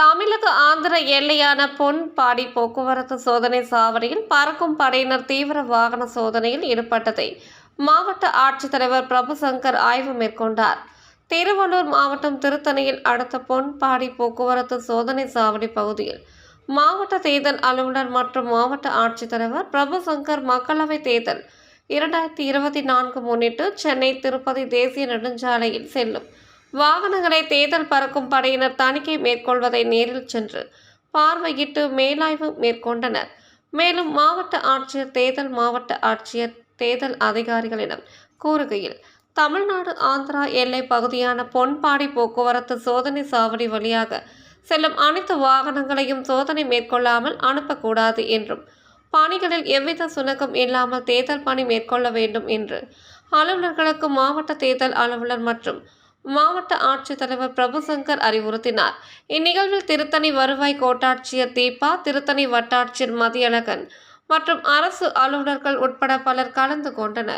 தமிழக ஆந்திர பொன் பாடி போக்குவரத்து சோதனை சாவடியில் பறக்கும் படையினர் தீவிர வாகன சோதனையில் ஈடுபட்டதை மாவட்ட ஆட்சித்தலைவர் பிரபுசங்கர் ஆய்வு மேற்கொண்டார். திருவள்ளூர் மாவட்டம் திருத்தணியில் அடுத்த பொன்பாடி போக்குவரத்து சோதனை சாவடி பகுதியில் மாவட்ட தேர்தல் அலுவலர் மற்றும் மாவட்ட ஆட்சித்தலைவர் பிரபுசங்கர் மக்களவை தேர்தல் இரண்டாயிரத்தி இருபத்தி நான்கு முன்னிட்டு சென்னை திருப்பதி தேசிய நெடுஞ்சாலையில் செல்லும் வாகனங்களை தேர்தல் பறக்கும் படையினர் தணிக்கை மேற்கொள்வதை நேரில் சென்று பார்வையிட்டு மேலாய்வு மேற்கொண்டனர். மேலும் மாவட்ட ஆட்சியர் தேர்தல் மாவட்ட ஆட்சியர் தேர்தல் அதிகாரிகளிடம் கூறுகையில் தமிழ்நாடு ஆந்திரா எல்லை பகுதியான பொன்பாடி போக்குவரத்து சோதனை சாவடி வழியாக செல்லும் அனைத்து வாகனங்களையும் சோதனை மேற்கொள்ளாமல் அனுப்பக்கூடாது என்றும் பணிகளில் எவ்வித சுணக்கம் இல்லாமல் தேர்தல் பணி மேற்கொள்ள வேண்டும் என்று அலுவலர்களுக்கு மாவட்ட தேர்தல் அலுவலர் மற்றும் மாவட்ட ஆட்சித்தலைவர் பிரபுசங்கர் அறிவுறுத்தினார். இந்நிகழ்வில் திருத்தணி வருவாய் கோட்டாட்சியர் தீபா திருத்தணி வட்டாட்சியர் மதியழகன் மற்றும் அரசு அலுவலர்கள் உட்பட பலர் கலந்து கொண்டனர்.